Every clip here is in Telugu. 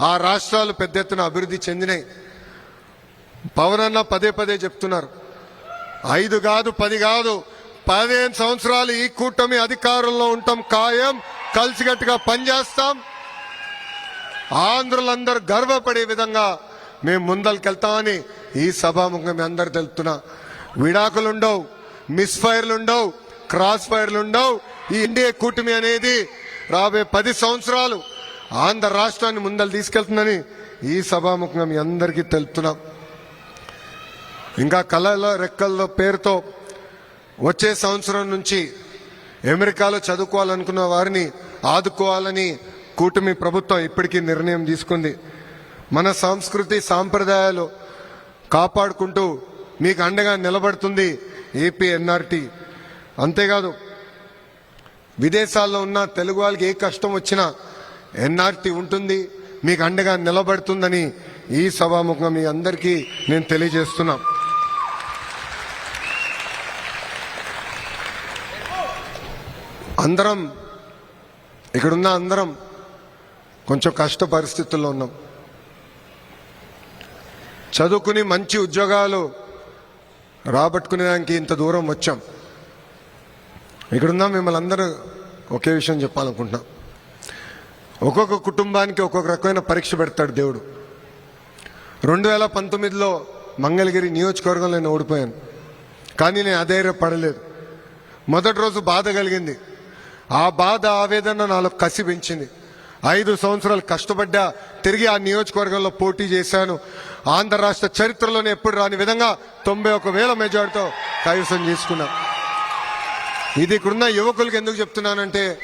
ఆ రాష్ట్రాలు పెద్ద ఎత్తున అభివృద్ధి చెందినాయి. పవన్ అన్న పదే పదే చెప్తున్నారు. ఐదు కాదు పది కాదు పదిహేను సంవత్సరాలు ఈ కూటమి అధికారంలో ఉంటాం ఖాయం కలిసికట్టుగా పనిచేస్తాం. ఆంధ్రులందరూ గర్వపడే విధంగా మేము ముందరికెళ్తామని ఈ సభాముఖం మీ అందరు తెలుపుతున్నా. విడాకులు ఉండవు మిస్ ఫైర్లు ఉండవు క్రాస్ ఫైర్లు ఉండవు. ఈ ఇండియా కూటమి అనేది రాబోయే పది సంవత్సరాలు ఆంధ్ర రాష్ట్రాన్ని ముందలు తీసుకెళ్తుందని ఈ సభాముఖంగా మీ అందరికీ తెలుపుతున్నాం. ఇంకా కళలో రెక్కల్లో పేరుతో వచ్చే సంవత్సరం నుంచి అమెరికాలో చదువుకోవాలనుకున్న వారిని ఆదుకోవాలని కూటమి ప్రభుత్వం ఇప్పటికీ నిర్ణయం తీసుకుంది. మన సంస్కృతి సాంప్రదాయాలు కాపాడుకుంటూ మీకు అండగా నిలబడుతుంది ఏపీ ఎన్ఆర్టీ. అంతేకాదు విదేశాల్లో ఉన్న తెలుగు వాళ్ళకి ఏ కష్టం వచ్చినా ఎన్ఆర్టీ ఉంటుంది మీకు అండగా నిలబడుతుందని ఈ సభాముఖంగా మీ అందరికీ నేను తెలియజేస్తున్నా. అందరం ఇక్కడున్న అందరం కొంచెం కష్ట పరిస్థితుల్లో ఉన్నాం. చదువుకుని మంచి ఉద్యోగాలు రాబట్టుకునేదానికి ఇంత దూరం వచ్చాం. ఇక్కడున్న మిమ్మల్ని అందరూ ఒకే విషయం చెప్పాలనుకుంటున్నాం. ఒక్కొక్క కుటుంబానికి ఒక్కొక్క రకమైన పరీక్ష పెడతాడు దేవుడు. రెండు వేల పంతొమ్మిదిలో మంగళగిరి నియోజకవర్గంలో నేను ఓడిపోయాను. కానీ నేను అధైర్యపడలేదు. మొదటి రోజు బాధ కలిగింది. ఆ బాధ ఆవేదన నాలో కసి పెంచింది. ఐదు సంవత్సరాలు కష్టపడ్డా తిరిగి ఆ నియోజకవర్గంలో పోటీ చేశాను. ఆంధ్ర రాష్ట్ర చరిత్రలోనే ఎప్పుడు రాని విధంగా తొంభై ఒక వేల మెజార్టీతో కైవసం చేసుకున్నా. ఇది ఇక్కడున్న యువకులకు ఎందుకు చెప్తున్నానంటే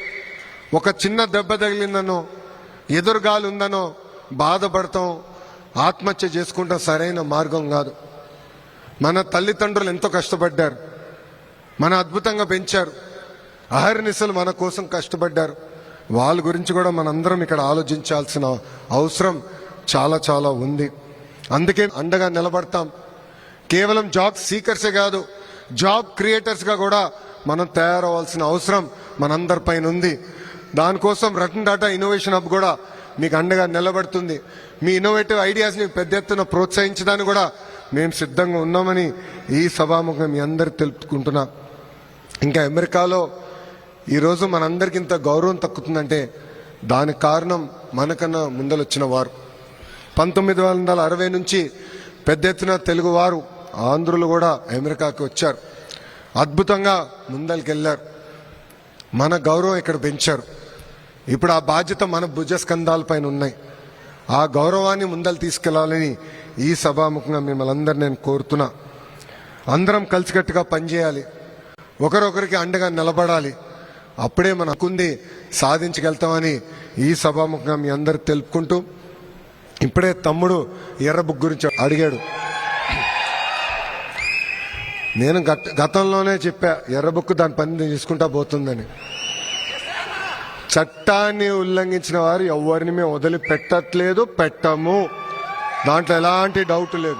ఒక చిన్న దెబ్బ తగిలిందనో ఎదురుగాలు ఉందనో బాధపడతాం ఆత్మహత్య చేసుకుంటాం సరైన మార్గం కాదు. మన తల్లిదండ్రులు ఎంతో కష్టపడ్డారు. మన అద్భుతంగా పెంచారు. అహర్నిశలు మన కోసం కష్టపడ్డారు. వాళ్ళ గురించి కూడా మనందరం ఇక్కడ ఆలోచించాల్సిన అవసరం చాలా చాలా ఉంది. అందుకే అండగా నిలబడతాం. కేవలం జాబ్ సీకర్సే కాదు జాబ్ క్రియేటర్స్గా కూడా మనం తయారవ్వాల్సిన అవసరం మనందరిపైన ఉంది దానికోసం రతన్ టాటా ఇన్నోవేషన్ హబ్ కూడా మీకు అండగా నిలబడుతుంది. మీ ఇన్నోవేటివ్ ఐడియాస్ని పెద్ద ఎత్తున ప్రోత్సహించడానికి కూడా మేము సిద్ధంగా ఉన్నామని ఈ సభాముఖం మీ అందరు తెలుపుకుంటున్నా. ఇంకా అమెరికాలో ఈరోజు మనందరికి ఇంత గౌరవం తక్కుతుందంటే దానికి కారణం మనకన్నా ముందలొచ్చిన వారు. పంతొమ్మిది వందల అరవై నుంచి పెద్ద ఎత్తున తెలుగువారు ఆంధ్రులు కూడా అమెరికాకి వచ్చారు. అద్భుతంగా ముందరికెళ్ళారు మన గౌరవం ఇక్కడ పెంచారు. ఇప్పుడు ఆ బాధ్యత మన భుజస్కంధాలపైన ఉన్నాయి. ఆ గౌరవాన్ని ముందలు తీసుకెళ్ళాలని ఈ సభాముఖంగా మిమ్మల్ని అందరు నేను కోరుతున్నా. అందరం కలిసికట్టుగా పనిచేయాలి. ఒకరొకరికి అండగా నిలబడాలి. అప్పుడే మన హక్కుంది సాధించగలుగుతామని ఈ సభాముఖంగా మీ అందరు తెలుపుకుంటూ ఇప్పుడే తమ్ముడు ఎర్రబుక్ గురించి అడిగాడు. నేను గత గతంలోనే చెప్పా ఎర్రబుక్ దాని పని తీసుకుంటా పోతుందని. చట్టాన్ని ఉల్లంఘించిన వారు ఎవరిని మేము వదిలిపెట్టట్లేదు పెట్టము. దాంట్లో ఎలాంటి డౌట్ లేదు.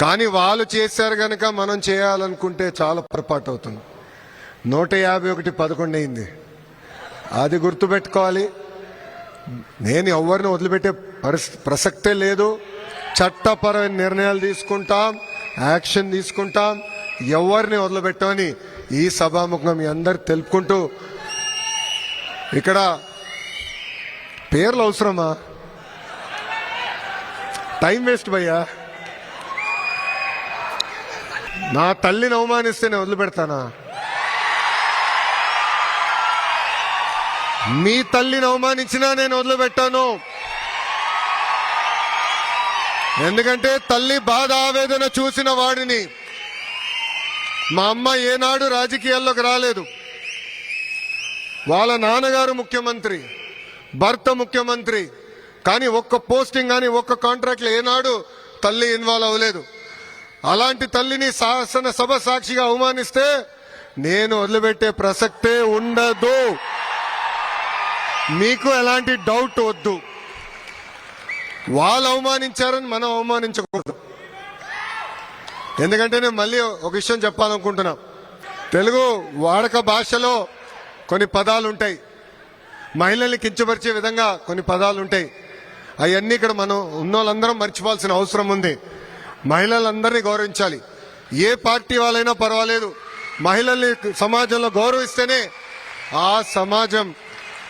కానీ వాళ్ళు చేశారు కనుక మనం చేయాలనుకుంటే చాలా పొరపాటు అవుతుంది. నూట యాభై ఒకటి పదకొండు అయింది. అది గుర్తుపెట్టుకోవాలి. నేను ఎవరిని వదిలిపెట్టే పరిస్థితి ప్రసక్తే లేదు. చట్టపరమైన నిర్ణయాలు తీసుకుంటాం యాక్షన్ తీసుకుంటాం. ఎవరిని వదిలిపెట్టమని ఈ సభాముఖంగా మీ అందరు తెలుపుకుంటూ ఇక్కడ పేర్లు అవసరమా? టైం వేస్ట్ భయ్యా. నా తల్లిని అవమానిస్తే నేను వదిలిపెడతానా? మీ తల్లిని అవమానించినా నేను వదిలిపెట్టాను. ఎందుకంటే తల్లి బాధ ఆవేదన చూసిన వాడిని మా అమ్మ ఏనాడు రాజకీయాల్లోకి రాలేదు. వాళ్ళ నాన్నగారు ముఖ్యమంత్రి భర్త ముఖ్యమంత్రి కానీ ఒక్క పోస్టింగ్ కానీ ఒక్క కాంట్రాక్ట్లో ఏనాడు తల్లి ఇన్వాల్వ్ అవ్వలేదు. అలాంటి తల్లిని శాసన సభ సాక్షిగా అవమానిస్తే నేను వదిలిపెట్టే ప్రసక్తే ఉండదు. మీకు ఎలాంటి డౌట్ వద్దు. వాళ్ళు అవమానించారని మనం అవమానించకూడదు. ఎందుకంటే నేను మళ్ళీ ఒక విషయం చెప్పాలనుకుంటున్నా. తెలుగు వాడక భాషలో కొన్ని పదాలు ఉంటాయి మహిళల్ని కించపరిచే విధంగా కొన్ని పదాలు ఉంటాయి అవన్నీ ఇక్కడ మనం ఉన్నోళ్ళందరం మర్చిపోవాల్సిన అవసరం ఉంది. మహిళలందరినీ గౌరవించాలి. ఏ పార్టీ వాళ్ళైనా పర్వాలేదు. మహిళల్ని సమాజంలో గౌరవిస్తేనే ఆ సమాజం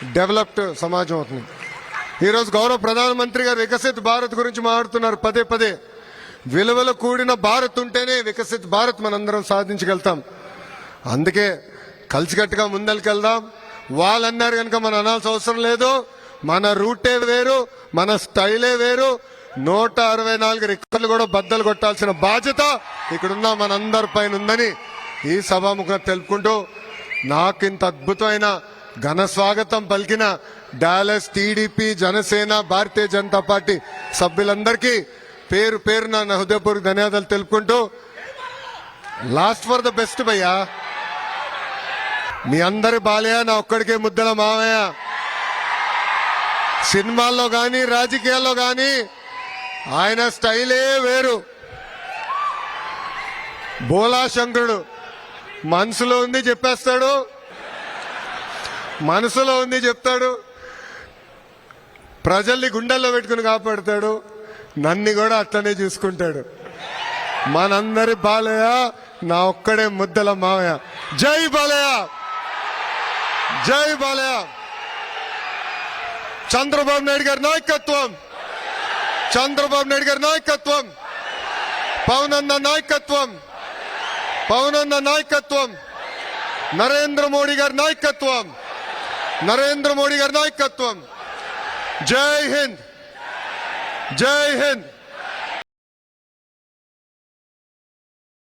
డెవలప్డ్ సమాజం అవుతుంది. ఈరోజు గౌరవ ప్రధానమంత్రి గారు వికసిత్ భారత్ గురించి మాట్లాడుతున్నారు. పదే పదే. విలువలు కూడిన భారత్ ఉంటేనే వికసిత్ భారత్ మనందరం సాధించగలుగుతాం. అందుకే కలిసికట్టుగా ముందరికెళ్దాం. వాళ్ళన్నారు కనుక మనం అనాల్సిన అవసరం లేదు. మన రూటే వేరు మన స్టైలే వేరు. నూట అరవై నాలుగు రికార్డులు కూడా బద్దలు కొట్టాల్సిన బాధ్యత ఇక్కడున్న మనందరి పైన ఉందని ఈ సభాముఖం తెలుపుకుంటూ నాకు ఇంత అద్భుతమైన ఘన స్వాగతం పలికిన Dallas TDP Janasena Bharatiya Janata Party సభ్యులందరికీ పేరు పేరు నా హృదయపూర్వక ధన్యవాదాలు తెలుపుకుంటూ లాస్ట్ ఫర్ ద బెస్ట్ భయ్యా. మీ అందరి బాలయ్య నా ఒక్కడికే ముద్దల మామయ్య. సినిమాల్లో కానీ రాజకీయాల్లో కానీ ఆయన స్టైలే వేరు. బోలా శంకరుడు మనసులో ఉంది చెప్పేస్తాడు మనసులో ఉంది చెప్తాడు ప్రజల్ని గుండెల్లో పెట్టుకుని కాపాడుతాడు. నన్ను కూడా అట్లనే చూసుకుంటాడు. మనందరి బాలయ్య నా ఒక్కడే ముద్దల మావయ్య. జై బాలయ్య! జై బాలయ్య! చంద్రబాబు నాయుడు గారి నాయకత్వం! చంద్రబాబు నాయుడు గారి నాయకత్వం! పవన్ నాయకత్వం! పవన్ నాయకత్వం! నరేంద్ర మోడీ గారి నాయకత్వం! నరేంద్ర మోడీ గారి నాయకత్వం! జై హింద్! జై హింద్